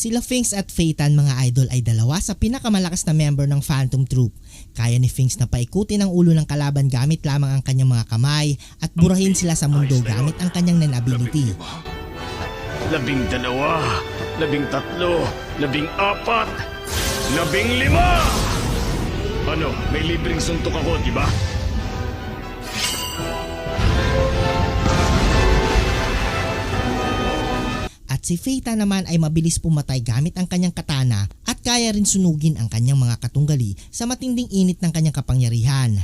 Sila Finks at Phaeton mga idol ay dalawa sa pinakamalakas na member ng Phantom Troop. Kaya ni Finks na paikutin ang ulo ng kalaban gamit lamang ang kanyang mga kamay at burahin sila sa mundo gamit ang kanyang nan ability. Labing dalawa, labing tatlo, labing apat, labing lima! Ano, may libreng suntok ako, di ba? Si Phaeton naman ay mabilis pumatay gamit ang kanyang katana at kaya rin sunugin ang kanyang mga katunggali sa matinding init ng kanyang kapangyarihan.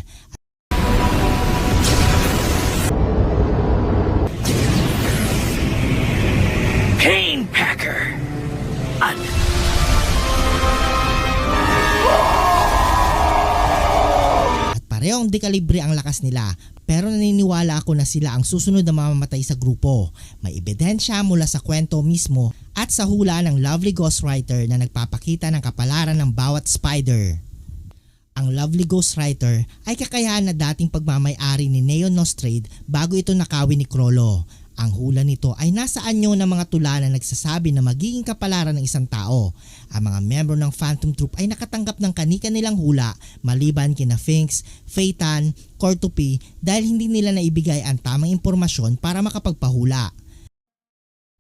Parehong dekalibre ang lakas nila pero naniniwala ako na sila ang susunod na mamamatay sa grupo. May ebidensya mula sa kwento mismo at sa hula ng lovely ghostwriter na nagpapakita ng kapalaran ng bawat spider. Ang lovely ghostwriter ay kakayahan na dating pagmamay-ari ni Neon Nostrade bago ito nakawin ni Krollo. Ang hula nito ay nasa anyo ng mga tula na nagsasabi na magiging kapalaran ng isang tao. Ang mga membro ng Phantom Troop ay nakatanggap ng kanika nilang hula maliban kina Finks, Phaeton, Cortopi dahil hindi nila naibigay ang tamang impormasyon para makapagpahula.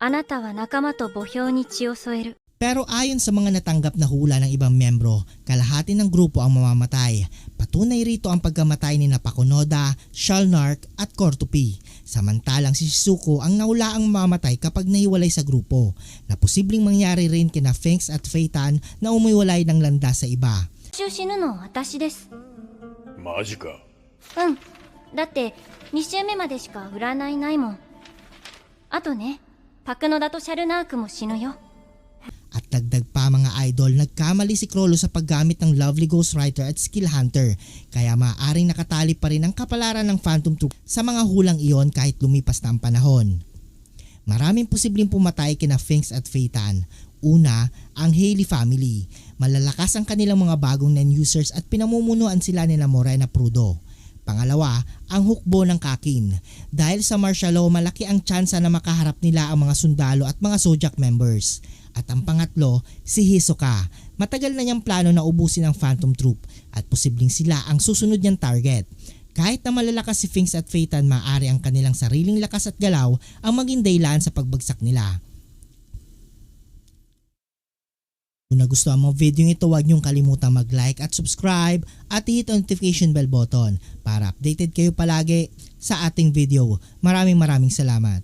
あなたは仲間と墓標に血を添える Pero ayon sa mga natanggap na hula ng ibang membro, kalahati ng grupo ang mamamatay. Patunay rito ang pagkamatay ni Napakunoda, Shalnark at Cortopi. Samantalang si Shizuko ang naulaang mamamatay kapag nahiwalay sa grupo, na posibleng mangyari rin kina Finks at Phaeton na umiwalay ng landas sa iba. 週死ぬのは私ですマジか。うんだって2週目までしか占いないもんあとねパクノダとシャルナークも死ぬよ At dagdag pa mga idol, nagkamali si Krollo sa paggamit ng Lovely Ghostwriter at Skill Hunter, kaya maaaring nakatali pa rin ang kapalaran ng Phantom Troop sa mga hulang iyon kahit lumipas na ang panahon. Maraming posibleng pumatay kina Finks at Phaeton. Una, ang Haley family. Malalakas ang kanilang mga bagong non-users at pinamumunuan sila ni na Morena Prudo. Pangalawa, ang hukbo ng kakin. Dahil sa martial law, malaki ang tsansa na makaharap nila ang mga sundalo at mga Zodiac members. At ang pangatlo, si Hisoka. Matagal na niyang plano na ubusin ang Phantom Troop at posibleng sila ang susunod niyang target. Kahit na malalakas si Finks at Phaeton, maaari ang kanilang sariling lakas at galaw ang maging daylan sa pagbagsak nila. Kung nagustuhan mo ang video ito, huwag niyong kalimutang mag-like at subscribe at hit ang notification bell button para updated kayo palagi sa ating video. Maraming maraming salamat.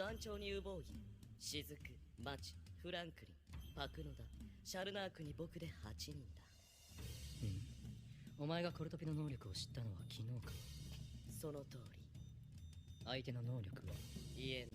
団長にウボウギ雫マチフランクリンパクノダシャルナークに僕で8人だうんお前がコルトピの能力を知ったのは昨日かその通り相手の能力はいえ